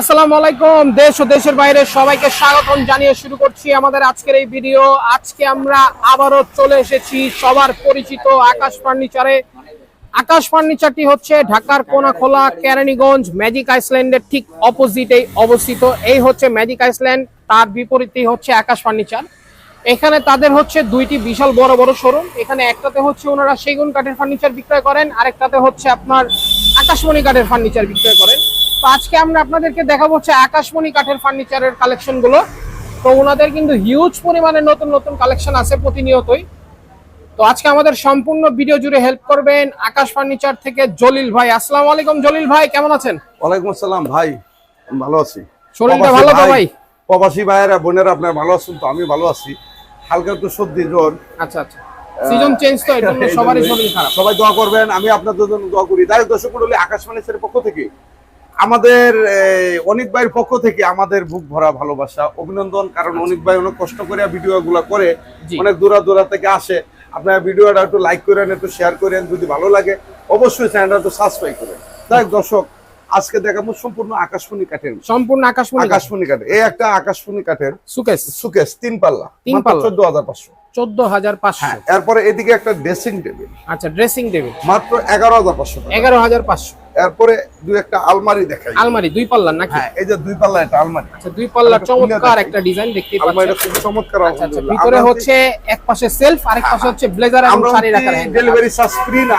আসসালামু আলাইকুম, দেশ ও দেশের বাইরে সবাইকে স্বাগতম জানিয়ে শুরু করছি আমাদের আজকের এই ভিডিও। আজকে আমরা আবারও চলে এসেছি সবার পরিচিত আকাশ ফার্নিচারে। আকাশ ফার্নিচারটি হচ্ছে ঢাকার কোনাখোলা, কেরানীগঞ্জ, ম্যাজিক আইসল্যান্ডের ঠিক অপোজিটেই অবস্থিত। এই হচ্ছে ম্যাজিক আইসল্যান্ড, তার বিপরীতেই হচ্ছে আকাশ ফার্নিচার। এখানে তাদের হচ্ছে দুইটি বিশাল বড় বড় শোরুম। এখানে একটাতে হচ্ছে ওনারা সেগুন কাঠের ফার্নিচার বিক্রয় করেন, আরেকটাতে হচ্ছে আপনার আকাশমণি কাঠের ফার্নিচার বিক্রয় করেন। তো আজকে আমরা আপনাদেরকে দেখাবো হচ্ছে আকাশমণি কাঠের ফার্নিচারের কালেকশনগুলো। তো ওনাদের কিন্তু হিউজ পরিমাণে নতুন নতুন কালেকশন আছে প্রতিনিয়তই। তো আজকে আমাদের সম্পূর্ণ ভিডিও জুড়ে হেল্প করবেন আকাশ ফার্নিচার থেকে জলিল ভাই। আসসালামু আলাইকুম জলিল ভাই কেমন আছেন? ওয়ালাইকুম আসসালাম ভাই ভালো আছি। শরীরটা ভালো তো ভাই প্রবাসী ভাইয়েরা বোনেরা আপনার ভালো আছেন তো? আমি ভালো আছি। হালকা একটু সর্দি জ্বর। আচ্ছা আচ্ছা। সিজন চেঞ্জ তো জন্য সবারই শরীর খারাপ। সবাই দোয়া করবেন আমি আপনাদের জন্য দোয়া করি। তাই দর্শক মন্ডলী আকাশ মানিসের পক্ষ থেকে আমাদের অনিক ভাইয়ের পক্ষ থেকে আমাদের বুক ভরা ভালোবাসা অভিনন্দন। কারণ অনিক ভাই অনেক কষ্ট করে ভিডিও গুলা করে অনেক দূরা দূরা থেকে আসে। আপনারা ভিডিওটা একটু লাইক করেন একটু শেয়ার করেন যদি ভালো লাগে অবশ্যই চ্যানেলটা একটু সাবস্ক্রাইব করেন। তাই দর্শক আজকে দেখাবো সম্পূর্ণ আকাশমণি কাঠের। সম্পূর্ণ আকাশমণি আকাশমণি কাঠের এই একটা আকাশমণি কাঠের সুকেস সুকেস তিন পাল্লা। তিন পাল্লা। চোদ্দ হাজার পাঁচশো। চোদ্দ হাজার পাঁচশো। হ্যাঁ এরপরে এদিকে একটা ড্রেসিং টেবিল আচ্ছা ড্রেসিং টেবিল মাত্র এগারো হাজার পাঁচশো এগারো হাজার পাঁচশো। এরপরে দুই একটা আলমারি দেখাই। আলমারি দুই পাল্লার নাকি? হ্যাঁ এই যে দুই পাল্লা একটা আলমারি। আচ্ছা দুই খুলে চমৎকার একটা ডিজাইন দেখতে আলমারিটা পাচ্ছেন খুব চমৎকার আচ্ছা আচ্ছা আলহামদুলিল্লাহ। ভিতরে হচ্ছে এক পাশে সেলফ আরেক পাশে হচ্ছে ব্লেজার এবং শাড়ি রাখার হ্যাঙ্গার। ডেলিভারি চার্জ ফ্রি না।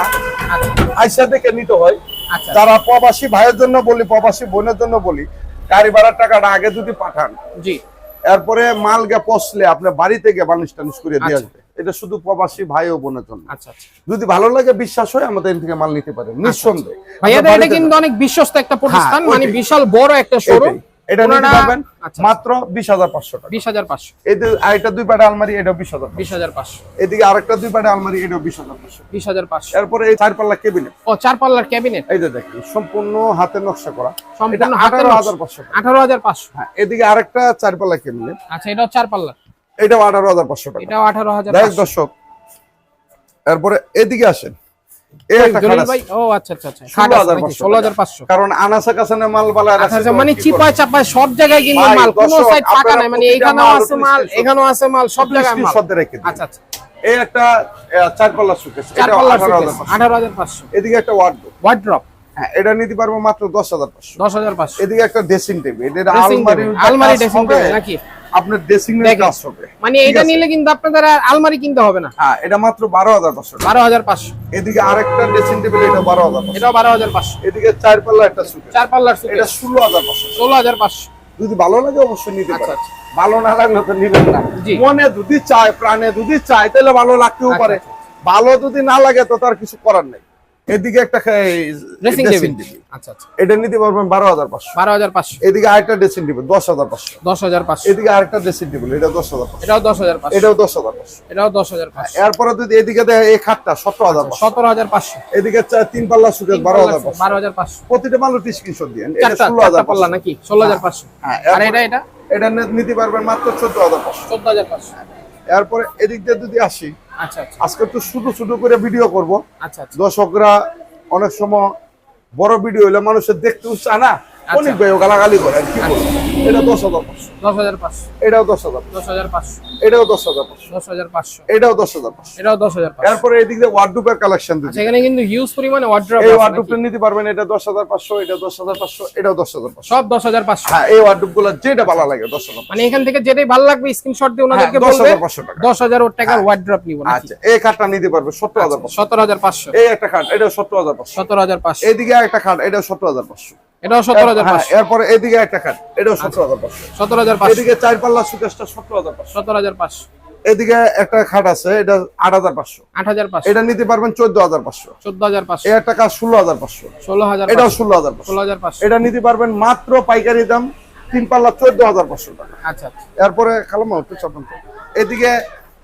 আইসা দেখে নিতে হয়। আচ্ছা। যারা প্রবাসী ভাইয়ের জন্য বলি প্রবাসী বোনের জন্য বলি গাড়ি ভাড়ার টাকাটা আগে যদি পাঠান জি। এরপরে মাল গে পচলে আপনার বাড়িতে গিয়ে বানিশ টানিশ করে দিয়ে আচ্ছা। আসবে। এটা শুধু প্রবাসী ভাই ও বোনের জন্য। আচ্ছা আচ্ছা। যদি ভালো লাগে বিশ্বাস হয় আমাদের এখান থেকে মাল নিতে পারেন। নিঃসন্দেহে। ভাইয়াদের এটা কিন্তু অনেক বিশ্বস্ত একটা প্রতিষ্ঠান হ্যাঁ, মানে বিশাল বড় একটা শোরুম এটা নিতে পারবেন আচ্ছা। মাত্র বিশ হাজার পাঁচশো টাকা। বিশ হাজার পাঁচশো। এই আরেকটা দুই পাটে আলমারি এটা বিশ হাজার বিশ হাজার পাঁচশো। এদিকে আরেকটা দুই পাটে আলমারি এটা বিশ হাজার পাঁচশো। বিশ হাজার পাঁচশো। এরপরে এই চার পাল্লা কেবিনেট ও চার পাল্লার ক্যাবিনেট? এই যে দেখি সম্পূর্ণ হাতের নকশা করা। সম্পূর্ণ আঠারো হাজার পাঁচশো আঠারো হাজার পাঁচশো। হ্যাঁ এদিকে আরেকটা চার পাল্লা আচ্ছা এটাও চার পাল্লার এটাও আঠারো হাজার পাঁচশো টাকা। এটাও আঠারো হাজার দর্শক এরপরে এদিকে আসেন। আচ্ছা আচ্ছা আচ্ছা। কারণ আনাসা কাছানে মাল মানে চিপায় চাপায় সব জায়গায় কিন্তু মাল কোনো সাইড ফাঁকা নাই মানে এখানেও আছে মাল এখানেও আছে মাল সব জায়গায় মাল। শব্দে রেখে আচ্ছা আচ্ছা। এই একটা চার সুকেস চার পাল্লার এদিকে একটা ওয়ার্ডরোব হ্যাঁ এটা নিতে পারব মাত্র দশ হাজার পাঁচশো। দশ হাজার পাঁচশো। এদিকে একটা ড্রেসিং টেবিল এটা আলমারি dressing table নাকি? আপনার ড্রেসিং এর। কাজ হবে। মানে এটা নিলে কিন্তু আপনাদের আর আলমারি কিনতে হবে না। হ্যাঁ এটা মাত্র বারো হাজার পাঁচশো টাকা। বারো হাজার পাঁচশো। এদিকে আরেকটা ড্রেসিং টেবিল এটা বারো হাজার পাঁচশো। এটাও বারো হাজার পাঁচশো। এদিকে চার পাল্লা একটা সুকেস চার পাল্লার এটা সুকেস ষোলো হাজার পাঁচশো। ষোলো হাজার পাঁচশো। যদি ভালো লাগে অবশ্যই নিতে আচ্ছা, পারে আচ্ছা। ভালো না লাগলে তো নিবেন না। মনে যদি চায় প্রাণে যদি চায় তাহলে ভালো লাগতেও আচ্ছা, পারে। ভালো যদি না লাগে তো তার কিছু করার নেই। এদিকে একটা ড্রেসিং টেবিল আচ্ছা আচ্ছা এটা নিতে পারবেন 12500 এদিকে আরেকটা ড্রেসিং টেবিল 10500 10500 এদিকে আরেকটা ড্রেসিং টেবিল এটা হাজার এটাও 10500 এটাও 10500 এটাও 10500 এরপরে যদি এদিকে দেয় এই খাটটা 17500 17500 এদিকে তিন পাল্লা সুকেট 12500 12500 প্রতিটা মাল স্ক্রিনশট দিয়েন এটা হাজার পাল্লা নাকি 16500 আর এটা এটা এটা নিতে পারবেন মাত্র 14500 14500 এরপরে এদিক দিয়ে যদি আসি আচ্ছা আচ্ছা। আজকে তো শুধু শুধু করে ভিডিও করব। আচ্ছা দর্শকরা অনেক সময় বড় ভিডিও হলে মানুষের দেখতে চায় না। অনেক ভাই গালাগালি করে আর কি বলব? এটা দশ হাজার পাঁচশো দশ হাজার পাঁচশো এটাও দশ হাজার দশ হাজার পাঁচশো এটাও দশ হাজার পাঁচশো দশ হাজার পাঁচশো এটাও দশ হাজার পাঁচশো এটাও দশ হাজার এরপরে এদিক দিয়ে ওয়ার্ডরোবের কালেকশন আচ্ছা এখানে কিন্তু হিউজ পরিমাণে ওয়ার্ড্রপ এই ওয়ার্ডরোবটা নিতে পারবেন এটা দশ হাজার পাঁচশো এটা দশ হাজার পাঁচশো এটাও দশ হাজার পাঁচশো সব দশ হাজার পাঁচশো হ্যাঁ এই ওয়ার্ডরোবগুলো যেটা ভালো লাগে দশ হাজার মানে এখান থেকে যেটাই ভালো লাগবে স্ক্রিনশট দিয়ে ওনাদেরকে হ্যাঁ, বলবে 10,500 টাকা। দশ হাজার টাকার ওয়ার্ড্রপ নিব আচ্ছা এই খাটটা নিতে পারবে সত্তর হাজার পাঁচশো সতেরো হাজার পাঁচশো এই একটা খাট এটাও সত্তর হাজার পাঁচশো সতেরো হাজার পাঁচশো এদিকে একটা খাট এটাও সত্তর হাজার পাঁচশো এটাও সতেরো হাজার হ্যাঁ, পাঁচশো এরপরে এদিকে একটা খাট এটাও সত্তর হাজার পাঁচশো সতেরো হাজার পাঁচশো এদিকে চার পাল্লা সুকেশটা সত্তর হাজার পাঁচশো সতেরো হাজার পাঁচশো এদিকে একটা খাট আছে এটা আট হাজার পাঁচশো আট হাজার পাঁচশো এটা নিতে পারবেন চোদ্দ হাজার পাঁচশো চোদ্দ হাজার পাঁচশো এই একটা কাজ ষোলো হাজার পাঁচশো ষোলো হাজার এটাও ষোলো হাজার পাঁচশো ষোলো হাজার পাঁচশো এটা নিতে পারবেন মাত্র পাইকারি দাম তিন পাল্লা চোদ্দ হাজার পাঁচশো টাকা আচ্ছা আচ্ছা এরপরে খালাম একটু চাপান এদিকে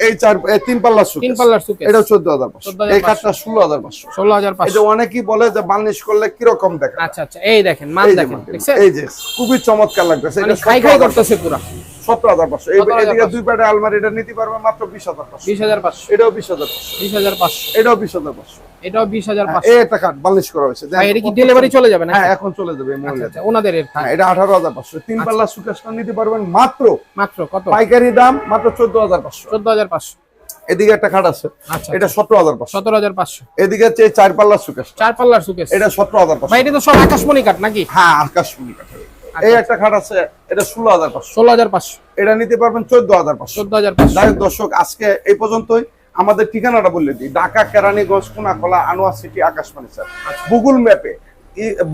এই চার তিন পাল্লা সুকেস তিন পাল্লার সুকেস এটা চোদ্দ হাজার পাঁচশো। এই খাটটা ষোলো হাজার পাঁচশো। ষোলো হাজার পাঁচশো। অনেকেই বলে যে বার্নিশ করলে কীরকম দেখা আচ্ছা আচ্ছা এই দেখেন মান দেখেন এই যে খুবই চমৎকার লাগতেছে। মানে এটা খাই খাই করতেছে পুরা। সতেরো হাজার পাঁচশো এদিকে দুই আলমারি এটা নিতে পারবে মাত্র বিশ হাজার পাঁচশো বিশ হাজার পাঁচশো এটাও বিশ হাজার বিশ হাজার পাঁচশো এটাও বিশ হাজার পাঁচশো এটাও বিশ হাজার পাঁচশো কাঠ বার্নিশ করা হয়েছে এটা কি ডেলিভারি চলে যাবে না হ্যাঁ এখন চলে যাবে আচ্ছা মহিলাদের আচ্ছা ওনাদের হ্যাঁ এটা আঠারো হাজার পাঁচশো তিন পাল্লা সুকেশটা নিতে পারবেন মাত্র মাত্র কত পাইকারি দাম মাত্র চোদ্দ হাজার পাঁচশো চোদ্দ হাজার পাঁচশো এদিকে একটা খাট আছে আচ্ছা এটা সতেরো হাজার পাঁচশো সতেরো হাজার পাঁচশো এদিকে হচ্ছে চার পাল্লা সুকেশ চার পাল্লার সুকেস এটা সতেরো হাজার পাঁচশো এটা তো সব আকাশমণি কাঠ নাকি হ্যাঁ আকাশমণি কাঠের এই একটা খাট আছে এটা ষোলো হাজার পাঁচশো। ষোলো হাজার পাঁচশো। এটা নিতে পারবেন চোদ্দ হাজার পাঁচশো। চোদ্দ হাজার পাঁচশো। দর্শক আজকে এই পর্যন্তই। আমাদের ঠিকানাটা বলে দিই Dhaka Keraniganj Konakola Anwar city Akashbani sir. Google ম্যাপে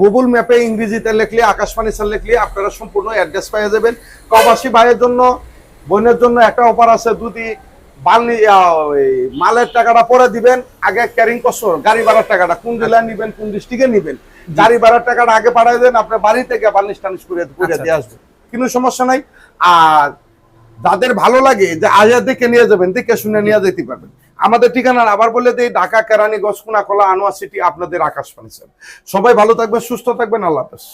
গুগল ম্যাপে ইংরেজিতে লিখলে আকাশবাণী স্যার লিখলে আপনারা সম্পূর্ণ অ্যাড্রেস পেয়ে যাবেন। প্রবাসী ভাইয়ের জন্য বোনের জন্য একটা অফার আছে যদি ওই মালের টাকাটা পরে দিবেন আগে ক্যারিং কষ্ট গাড়ি ভাড়ার টাকাটা কোন জেলায় নিবেন কোন ডিস্ট্রিক্টে নিবেন। গাড়ি ভাড়ার টাকাটা আগে পাঠিয়ে দেন আপনার বাড়ি থেকে বার্নিশ টানিশ করে করে আচ্ছা, দিয়ে আসবে। কোনো সমস্যা নাই। আর যাদের ভালো লাগে যে আয়া দেখে নিয়ে যাবেন দেখে শুনে নিয়ে যেতে পারবেন। আমাদের ঠিকানা আবার বলে দিই ঢাকা কেরানীগঞ্জ কোনাকলা আনোয়ার সিটি আপনাদের আকাশ ফার্নিচার সবাই ভালো থাকবেন সুস্থ থাকবেন আল্লাহ হাফেজ।